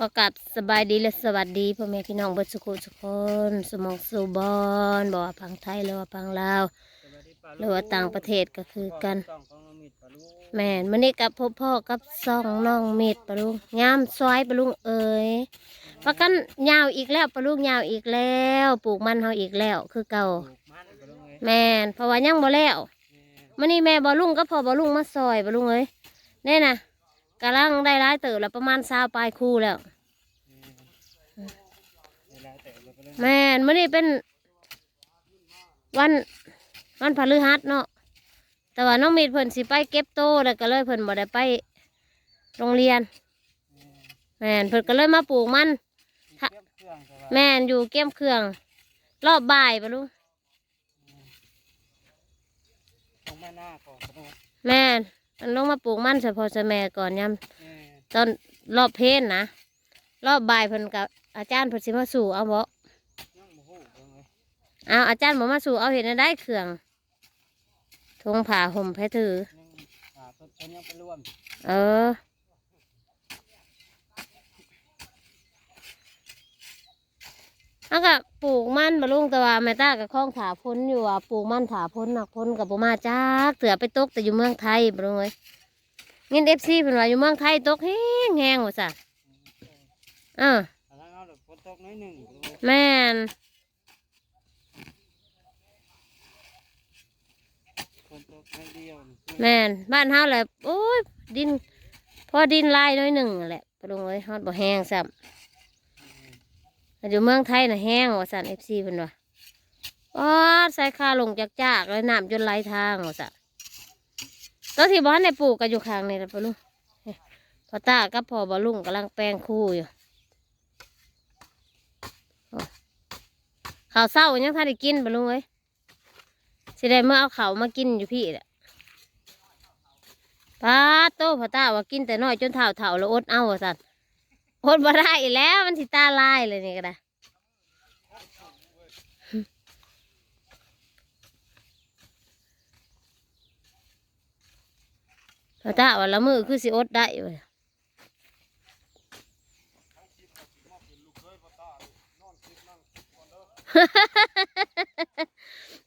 ขอกลับสบายดีและสวัสดีพ่อแม่พี่น้องเบิดสุขุสุกคนสมองสุบอนบอกว่าพังไทยหรือว่าพังลาวหรือว่าต่างประเทศก็คือกัน แม่นมื่อนี้กับพ่อพ่อกับซ่องน้องเม็ดปะลุงยามซอยปะลุงเอ๋ยประกันยาวอีกแล้วปะลุงยาวอีกแล้ว ปลูกมันเฮาอีกแล้ว คือเก่า แม่นเพราะว่ายังบ่แล้วมื่อนี้แม่บ่ลุงก็พอบ่ลุงมาซอยปะลุงเอ้ยนี่นะ กำลังได้ร้ายเติบแล้วประมาณซาวปลายคู่แล้ว แม่นมื่อนี้เป็น วันวันพฤหัสเนาะแต่ว่าน้องมีดเพิ่นสิไปเก็บโตแล้วก็เลยเพิ่นบ่ได้ไปโรงเรียน แม่นเพิ่นก็เลยมาปลูกมันแม่นอยู่เก็บเครื่อง รอบบ่ายปะลุงของแม่หน้าก่อนครับแม่น มันลงมาปลูกมันเฉพาะแม่ก่อนยามแม่ตอนรอบเพลนนะรอบบ่ายเพิ่นกับอาจารย์เพิ่นสิมาสู่เอาบ่ยังโมโหเบิ่งเลยเอาอาจารย์บ่มาสู่เอาเห็นได้เครื่องทงผ่าห่มแพถือยังอ่ เพิ่นเพิ่นยังไปร่วมเออแล้วก็ปลูกมันบะลุงแต่ว่าแม่ตากับข้องถาพ้นอยู่ว่าปลูกมันถาพ้นหนักพ้นกับบ่มาจักเสือไปตกแต่อยู่เมืองไทยบะลุงเอ้ยเงินเอฟซีเป็นว่าอยู่เมืองไทยตกแห้งแห้งว่าซะเอออันนั้นเอาเดี๋ยวฝนตกน้อยหนึ่งแม่นฝนตกน้อยเดียวแม่นบ้านเฮาแหละโอ้ยดินพอดินลายน้อยหนึ่งนั่นแหละบะลุงเอ้ยฮอดบ่แห้งซ้ำ อยู่เมืองไทยนะแห้งว่าสันเอฟซีเพิ่นว่าอ๋อใส่คาลงจากจากแล้วน้ำจนไหลทางว่าสันตัวที่บ้านในปลูกกันอยู่ข้างนี่แหละปะลุงพอตากับพอบอลุงกำลังแปลงคู่อยู่ข้าวเศร้ายังท่านได้กินปะลุงเอ้ยสิได้เมื่อเอาเขามากินอยู่พี่แหละป้าโตพอตาว่ากินแต่น้อยจนเถ่าเถ่าแล้วอดเอาว่าสัน อดบ่ได้อีกแล้วมันสิตาลายเลยนี่ก็ได้พระเจ้าว่าละมือคือสิอดได้เว้ย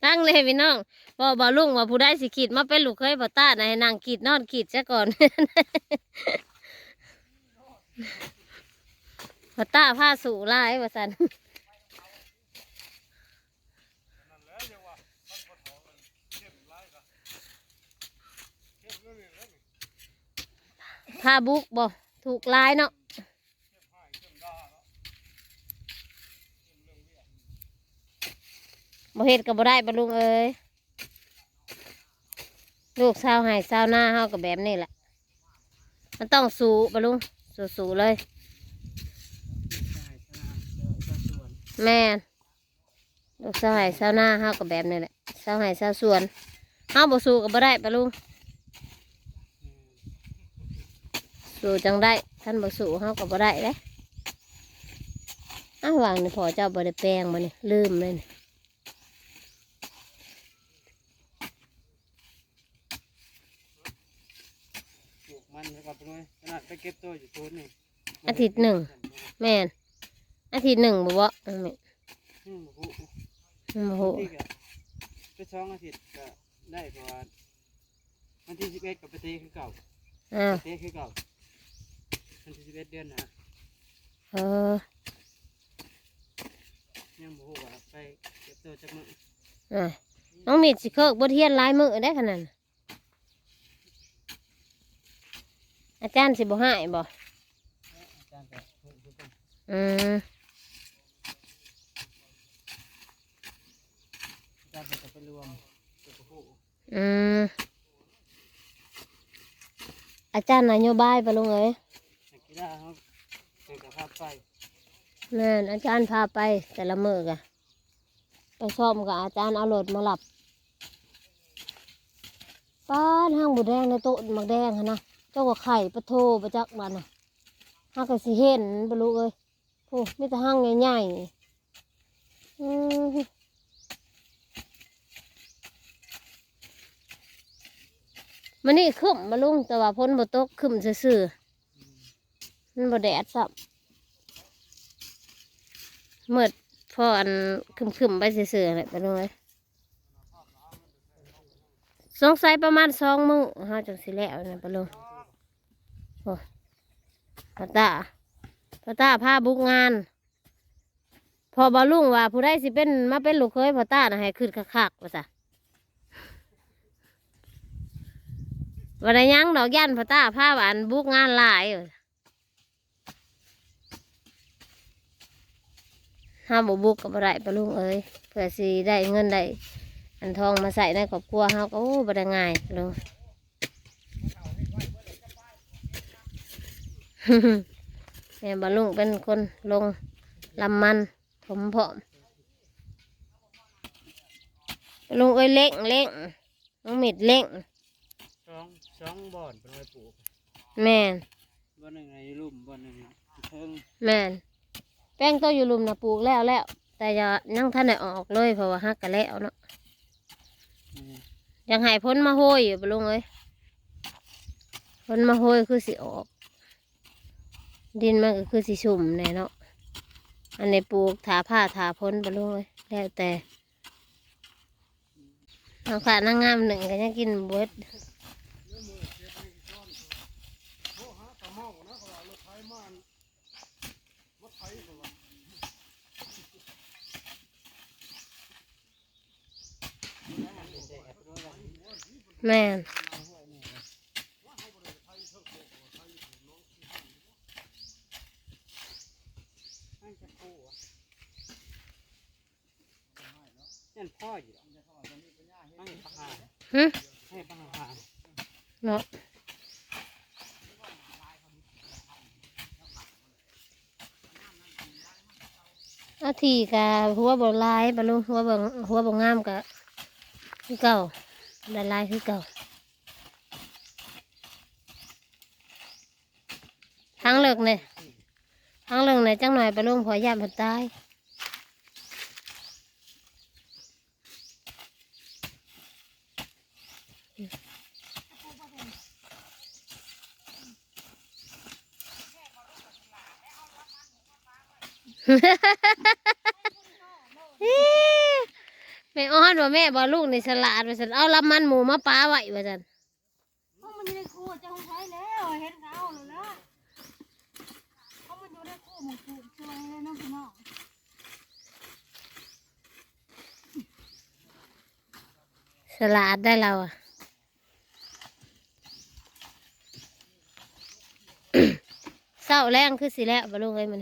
ตั้งเลยพี่น้องพอบ่ลุงว่าผู้ได้สิขีดมาเป็นลูกเคยบ่ตานะให้นางขีดนอนขีดซะก่อน พอตาผ้าสู่ลายว่าสันผ้าบุกบ่ถูกลายเนาะบ่เฮ็ดก็บ่ได้บ่ลุงเอ้ยลูกสาวให้สาวหน้าเฮาก็แบบนี้แหละ มันต้องสู้บ่ลุงสู้ๆเลย ใช่ใช่เจ้าส่วน แม่นลูกสาวไห้สาวหน้าเฮาก็แบบนี้แหละสาวไห้สาวสวนเฮาบ่สู้ก็บ่ได้ปะลุงสู้จังได้ท่านบ่สู้เฮาก็บ่ได้เด้อ้าววางนี่พอเจ้าบ่ได้แปลงบ่นี่ลืมเลยนี่ปลูกมันแล้วก็ไปเลยขนาดไปเก็บตัวอยู่โซนนี่อาทิตย์หนึ่งแม่น อาทิตย์หนึ่งบ่บ่เออแม่อืมโมโหโอ้โหที่ก็ไปสองอาทิตย์ก็ได้เพราะว่าวันที่สิบเอ็ดกับไปเตะคือเก่าอ้าวเตะคือเก่าวันที่สิบเอ็ดเดือนนะเออยังโมโหว่าไปเก็บตัวจากมืออะน้องมีดสิเคิกบ่เทียนลายมือได้ขนาดนั้นอาจารย์สิบ่ให้บ่อาจารย์ก็พูดคือกันอืม อาจารย์ก็จะไปรวมกับผู้ อืมอาจารย์นโยบายปะลุงเอ้ยนักกีฬาเขาเกิดกับภาพไปแม่นอาจารย์พาไปแต่ละมือกะไปซ่อมกับอาจารย์เอารถมาหลับป้านห้างบุแดงในโต๊ะหมักแดงหั้นนะเจ้าก็ไข่ปะโทประจักมันน่ะห้างก็สิเห็นปะลุงเอ้ยโอ้มีแต่ห้างใหญ่ๆอืม มันนี่ขึ้นมาลุงแต่ว่าพ้นบ่ตกขึ้นซื่อๆมันบ่แดดสับเมื่อพ่ออันคึมๆไปเสื่อๆเลยไปเลยสงสัยประมาณสองมือห้าจังสิแล้วนี่ยไปเลยโอ้พอตาพอตาพาบุกงาน พอบอลุงว่าผู้ใดสิเป็นมาเป็นลูกเคยพอตานะให้ขึ้นคักๆว่าซะ วันนี้ยังดอกยันพอตาพาหวานบุกงานหลายว่าห้ามบุกกับไรปลุงเอ้ยเพื่อสิได้เงินได้อันทองมาใส่ในครอบครัวเฮาก็โอ้บ่ได้ง่ายลุงแม่บาลุงเป็นคนลงลำมันผมผอมปะลุงเอ้ยเล่งเล่งน้องมิดเล่ง สองสองบ่อนเป็นไว้ปลูกแม่นบ่อนหนึ่งในลุ่มบ่อนหนึ่งเทิงแม่นแป้งตัวอยู่ลุมนะปลูกแล้วแล้ว แต่อย่ายังท่านได้ออกเลยเพราะว่าฮักกันแล้วเนาะนี่ยังให้พ้นมาโหยอยู่ปะลุงเอ้ยพ้นมาโหยคือสิออก ดินมันก็คือสิชุ่มแน่เนาะอันนี้ปลูกถาผ้าถาพ้นปะลุงเอ้ยแล้วแต่ทางขาดนางงามหนึ่งก็ยังกินเบิด แม่นให้จะปลูกอะยันพ่ออยู่หรอกให้ปะหาหึให้ปะหาเนาะอาทีกะหัวบ่ลายปะลุงหัวบ่หัวบ่งามกะคือเก่า ลายลายคือเก่าทางเลิกเนี่ยทางเลิกเนี่ยจังหน่อยไปลุงพอย่านเพันตาย แม่อ้อนว่าแม่บอกลูกในฉลาดว่าฉันเอาลำมันหมูมาป้าไว้ว่าฉันเพราะมันอยู่ในคู่เจ้าของใช้แล้วเห็นเขาเลยละเพราะมันอยู่ในคู่หมึงคู่ช่วยเลยน้องพี่น้องฉลาดได้เราอะเศร้าแรงคือสิแล้วบลูกเอ้ยมัน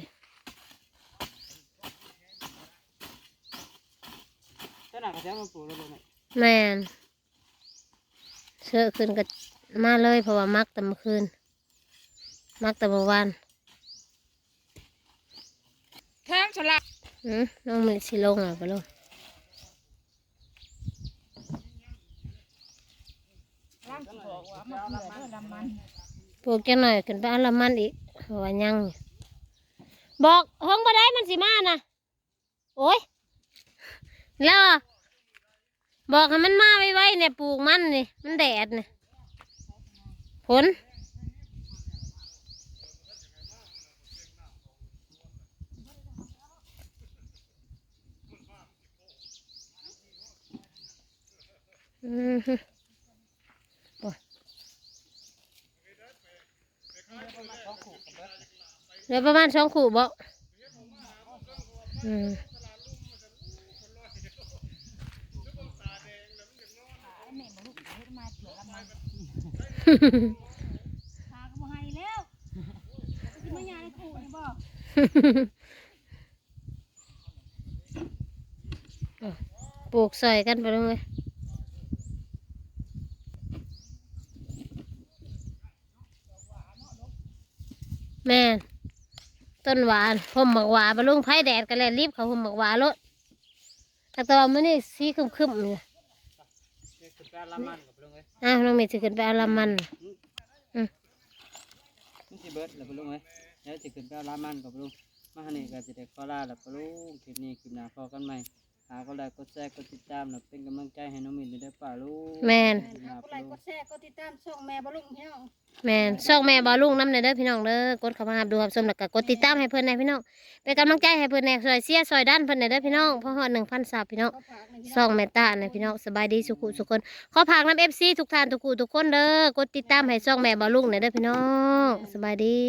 เจ้า หน้าก็จะมาปลูกแล้วบ่แม่แมนเชื่อขึ้นก็มาเลยเพราะว่ามักแต่เมื่อคืน มักแต่เมื่อวานแทงฉลาดอืมน้องมันสิลงอะบลูกร่างที่บอกว่ามันเหลือเพื่อดำมันปลูกจังหน่อยขึ้นไปเอาละมันอีกเพราะว่ายังอยู่บอกห้องบ่ได้มันสิมานะโอ้ยแล้วอะ บอกให้มันมาไว้ๆเนี่ยปลูกมันนี่มันแดดเนี่ยผลอืมฮึโอ้ยเหลือประมาณสองขู่บ่อืม แม่บอกลูกเฮ็ดมาเผื่อดำมัน หาก็บ่ให้แล้วสิมายาในคู่นี่บ่ปลูกใส่กันไปเลยแม่ต้นหวานผมหมักหวานบรรลุงไผ่แดดกันเลยรีบเขาผมหมักหวานรถแต่ตอนมันนี่สีคึมคึมๆเนี่ย อาละมันกับปลูกเลยอ้าวน้องเมย์จะขึ้นไปเอาลำมันมันสิเบิดแล้วปลูกเลยเดี๋ยวจะขึ้นไปเอาละมันกับปลูกมาหานี่ก็จะได้ขอลาแล้วปลูกคลิปนี้คลิปหน้าพอกันใหม่ หาก็ไลค์กดแชร์กดติดตามแล้วเป็นกำลังใจให้น้องมินด้วยเด้อป้าลูกแม่น หากดไลค์กดแชร์กดติดตามช่องแม่บลุงพี่น้องแม่นช่องแม่บอลุงน้ำในเด้อพี่น้องเด้อกดเข้ามาดูครับชมแล้วก็กดติดตามให้เพิ่นแหน่พี่น้องเป็นกำลังใจให้เพิ่นแหน่ซอยเสียซอยด้านเพิ่นแหน่เด้อพี่น้องเพราะฮอด1,000ซับพี่น้อง ก็ฝากในพี่ซองแม่ตานะพี่น้องสบายดีสุขุสุกคนขอพากน้ำ FC ทุกท่านทุกคู่ทุกคนเด้อกดติดตามให้ช่องแม่บอลุงหน่อยเด้อพี่น้องสบายดี